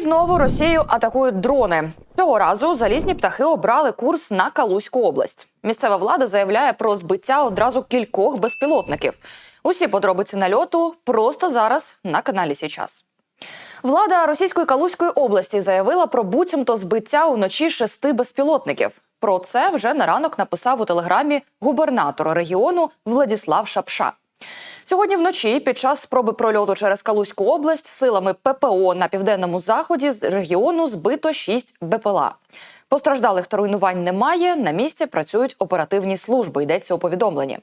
Знову Росію атакують дрони. Цього разу залізні птахи обрали курс на Калузьку область. Місцева влада заявляє про збиття одразу кількох безпілотників. Усі подробиці нальоту просто зараз на каналі Січас. Влада Російської Калузької області заявила про буцімто збиття уночі шести безпілотників. Про це вже на ранок написав у телеграмі губернатор регіону Владіслав Шапша. Сьогодні вночі, під час спроби прольоту через Калузьку область, силами ППО на південному заході з регіону збито 6 БПЛА. Постраждалих та руйнувань немає. На місці працюють оперативні служби. Йдеться у повідомленні.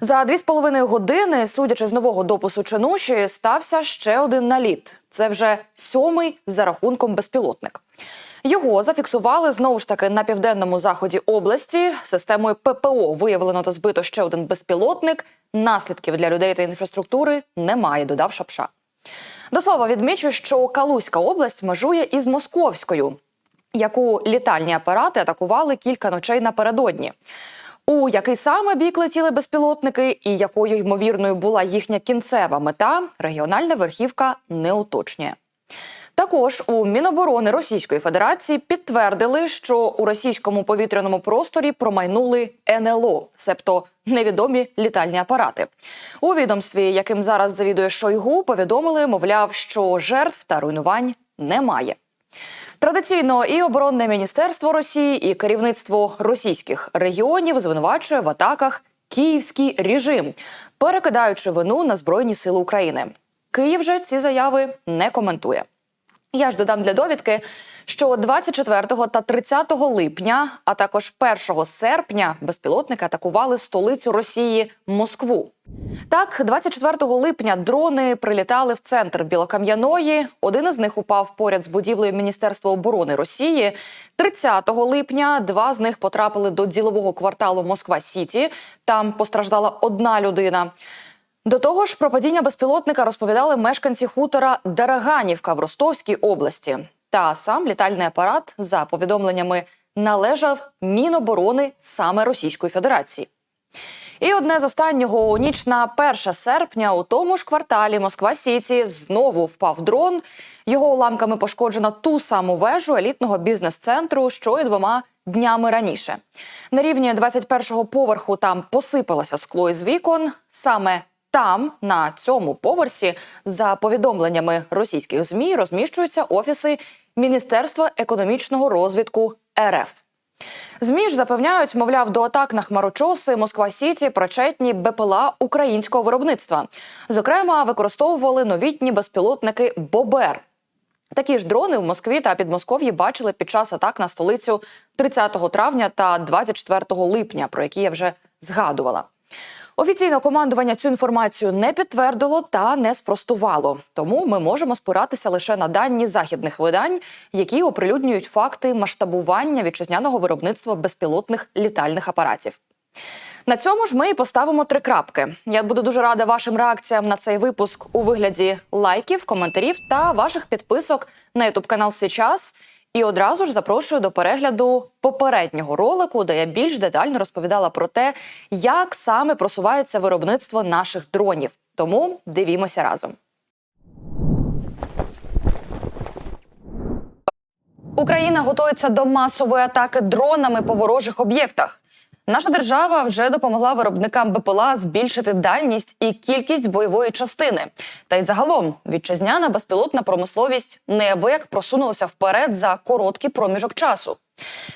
За дві з половиною години, судячи з нового допису Чинуші, стався ще один наліт. Це вже сьомий за рахунком безпілотник. Його зафіксували знову ж таки на південному заході області. Системою ППО виявлено та збито ще один безпілотник. Наслідків для людей та інфраструктури немає, додав Шапша. До слова, відмічу, що Калузька область межує із Московською, яку літальні апарати атакували кілька ночей напередодні. У який саме бік летіли безпілотники і якою ймовірною була їхня кінцева мета, регіональна верхівка не уточнює. Також у Міноборони Російської Федерації підтвердили, що у російському повітряному просторі промайнули НЛО, себто невідомі літальні апарати. У відомстві, яким зараз завідує Шойгу, повідомили, мовляв, що жертв та руйнувань немає. Традиційно і оборонне міністерство Росії, і керівництво російських регіонів звинувачує в атаках київський режим, перекидаючи вину на збройні сили України. Київ же ці заяви не коментує. Я ж додам для довідки, що 24 та 30 липня, а також 1 серпня безпілотники атакували столицю Росії Москву. Так, 24 липня дрони прилітали в центр Білокам'яної. Один із них упав поряд з будівлею Міністерства оборони Росії. 30 липня два з них потрапили до ділового кварталу Москва Сіті. Там постраждала одна людина. До того ж, про падіння безпілотника розповідали мешканці хутора Дараганівка в Ростовській області. Та сам літальний апарат, за повідомленнями, належав Міноборони саме Російської Федерації. І одне з останнього у ніч на 1 серпня у тому ж кварталі Москва Сіті знову впав дрон. Його уламками пошкоджено ту саму вежу елітного бізнес-центру, що й двома днями раніше. На рівні 21-го поверху там посипалося скло із вікон. Саме там, на цьому поверсі, за повідомленнями російських змі, розміщуються офіси Міністерства економічного розвитку РФ. ЗМІ ж запевняють, мовляв, до атак на хмарочоси Москва Сіті причетні БПЛА українського виробництва. Зокрема, використовували новітні безпілотники Бобер. Такі ж дрони в Москві та Підмосков'ї бачили під час атак на столицю 30 травня та 24 липня, про які я вже згадувала. Офіційно командування цю інформацію не підтвердило та не спростувало. Тому ми можемо спиратися лише на дані західних видань, які оприлюднюють факти масштабування вітчизняного виробництва безпілотних літальних апаратів. На цьому ж ми і поставимо три крапки. Я буду дуже рада вашим реакціям на цей випуск у вигляді лайків, коментарів та ваших підписок на ютуб канал Сейчас. І одразу ж запрошую до перегляду попереднього ролику, де я більш детально розповідала про те, як саме просувається виробництво наших дронів. Тому дивімося разом. Україна готується до масової атаки дронами по ворожих об'єктах. Наша держава вже допомогла виробникам БПЛА збільшити дальність і кількість бойової частини. Та й загалом вітчизняна безпілотна промисловість неабияк просунулася вперед за короткий проміжок часу.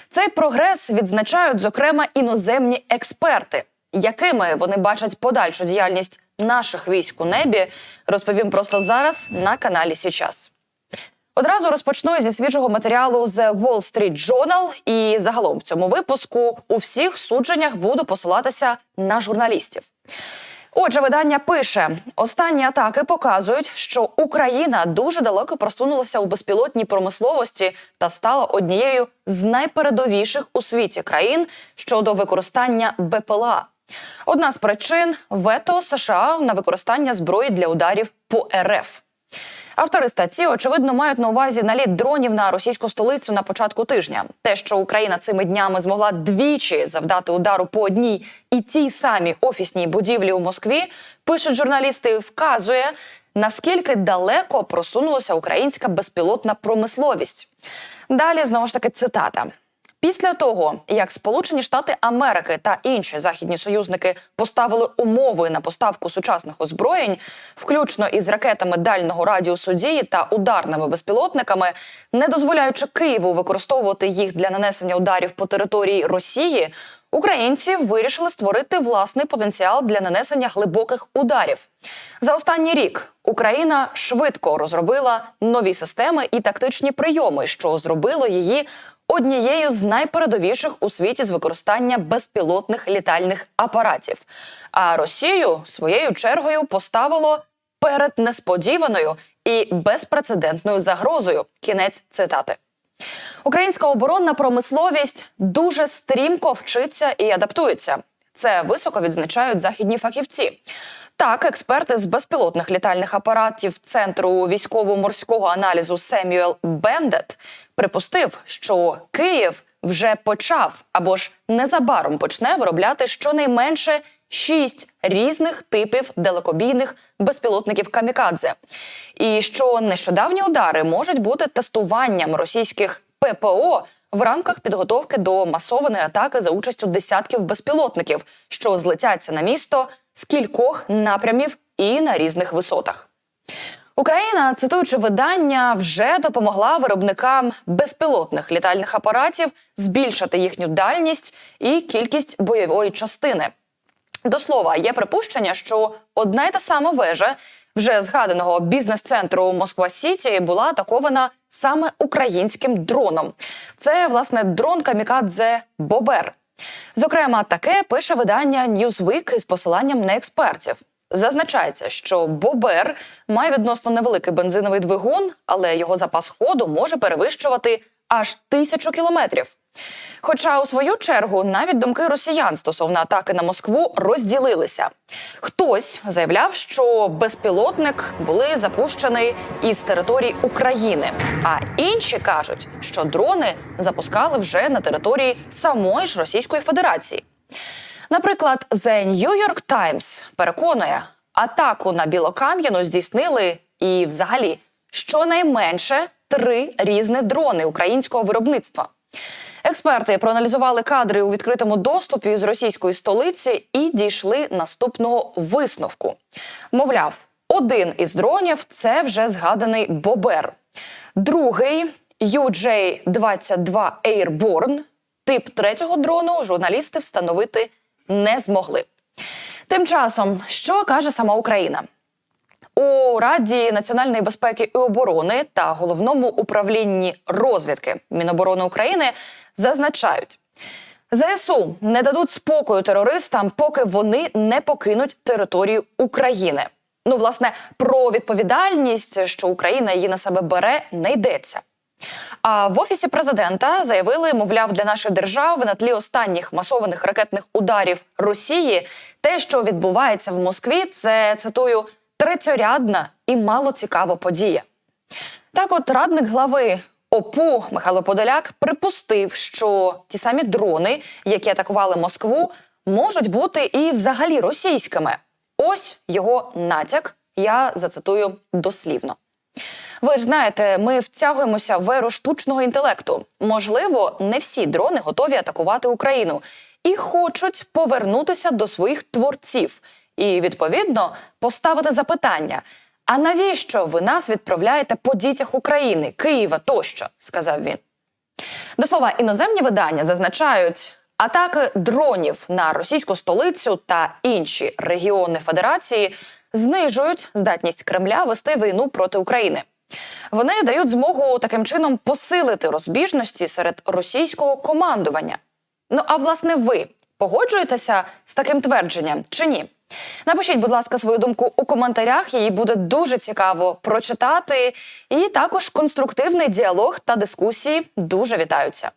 Цей прогрес відзначають зокрема іноземні експерти, якими вони бачать подальшу діяльність наших військ у небі. Розповім просто зараз на каналі Січас. Одразу розпочну зі свіжого матеріалу The Wall Street Journal. І загалом в цьому випуску у всіх судженнях буду посилатися на журналістів. Отже, видання пише: останні атаки показують, що Україна дуже далеко просунулася у безпілотній промисловості та стала однією з найпередовіших у світі країн щодо використання БПЛА. Одна з причин вето США на використання зброї для ударів по РФ. Автори статті очевидно мають на увазі наліт дронів на російську столицю на початку тижня. Те, що Україна цими днями змогла двічі завдати удару по одній і тій самій офісній будівлі у Москві, пишуть журналісти, вказує наскільки далеко просунулася українська безпілотна промисловість. Далі знову ж таки цитата. Після того, як Сполучені Штати Америки та інші західні союзники поставили умови на поставку сучасних озброєнь, включно із ракетами дальнього радіусу дії та ударними безпілотниками, не дозволяючи Києву використовувати їх для нанесення ударів по території Росії, українці вирішили створити власний потенціал для нанесення глибоких ударів. За останній рік Україна швидко розробила нові системи і тактичні прийоми, що зробило її однією з найпередовіших у світі з використання безпілотних літальних апаратів. А Росію своєю чергою поставило перед несподіваною і безпрецедентною загрозою. Кінець цитати. Українська оборонна промисловість дуже стрімко вчиться і адаптується. Це високо відзначають західні фахівці. Так, експерти з безпілотних літальних апаратів Центру військово-морського аналізу Семюел Бендет припустив, що Київ вже почав або ж незабаром почне виробляти щонайменше шість різних типів далекобійних безпілотників камікадзе, і що нещодавні удари можуть бути тестуванням російських ППО в рамках підготовки до масованої атаки за участю десятків безпілотників, що злетяться на місто з кількох напрямів і на різних висотах. Україна, цитуючи видання, вже допомогла виробникам безпілотних літальних апаратів збільшити їхню дальність і кількість бойової частини. До слова, є припущення, що одна й та сама вежа вже згаданого бізнес-центру Москва Сіті була атакована саме українським дроном. Це власне дрон камікадзе Бобер. Зокрема, таке пише видання Newsweek із посиланням на експертів. Зазначається, що Бобер має відносно невеликий бензиновий двигун, але його запас ходу може перевищувати аж тисячу кілометрів. Хоча у свою чергу навіть думки росіян стосовно атаки на Москву розділилися. Хтось заявляв, що безпілотник були запущений із території України, а інші кажуть, що дрони запускали вже на території самої ж Російської Федерації. Наприклад, The New York Times переконує, атаку на Білокам'яну здійснили і, взагалі, щонайменше три різні дрони українського виробництва. Експерти проаналізували кадри у відкритому доступі з російської столиці і дійшли наступного висновку. Мовляв, один із дронів це вже згаданий Бобер, другий UJ-22 Airborne. Тип третього дрону журналісти встановити не змогли. Тим часом, що каже сама Україна? У Раді національної безпеки і оборони та головному управлінні розвідки Міноборони України зазначають, ЗСУ не дадуть спокою терористам, поки вони не покинуть територію України. Ну, власне, про відповідальність, що Україна її на себе бере, не йдеться. А в офісі президента заявили, мовляв, для нашої держави на тлі останніх масованих ракетних ударів Росії те, що відбувається в Москві, це цитую третьорядна і малоцікава подія. Так, от радник глави ОПУ Михайло Подоляк припустив, що ті самі дрони, які атакували Москву, можуть бути і взагалі російськими. Ось його натяк. Я зацитую дослівно. Ви ж знаєте, ми втягуємося в еру штучного інтелекту. Можливо, не всі дрони готові атакувати Україну і хочуть повернутися до своїх творців і відповідно поставити запитання: а навіщо ви нас відправляєте по дітях України, Києва тощо? сказав він. До слова, іноземні видання зазначають. Атаки дронів на російську столицю та інші регіони Федерації знижують здатність Кремля вести війну проти України. Вони дають змогу таким чином посилити розбіжності серед російського командування. Ну а власне, ви погоджуєтеся з таким твердженням чи ні? Напишіть, будь ласка, свою думку у коментарях. Її буде дуже цікаво прочитати. І також конструктивний діалог та дискусії дуже вітаються.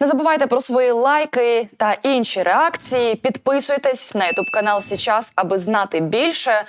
Не забувайте про свої лайки та інші реакції. Підписуйтесь на ютуб канал Січас, аби знати більше.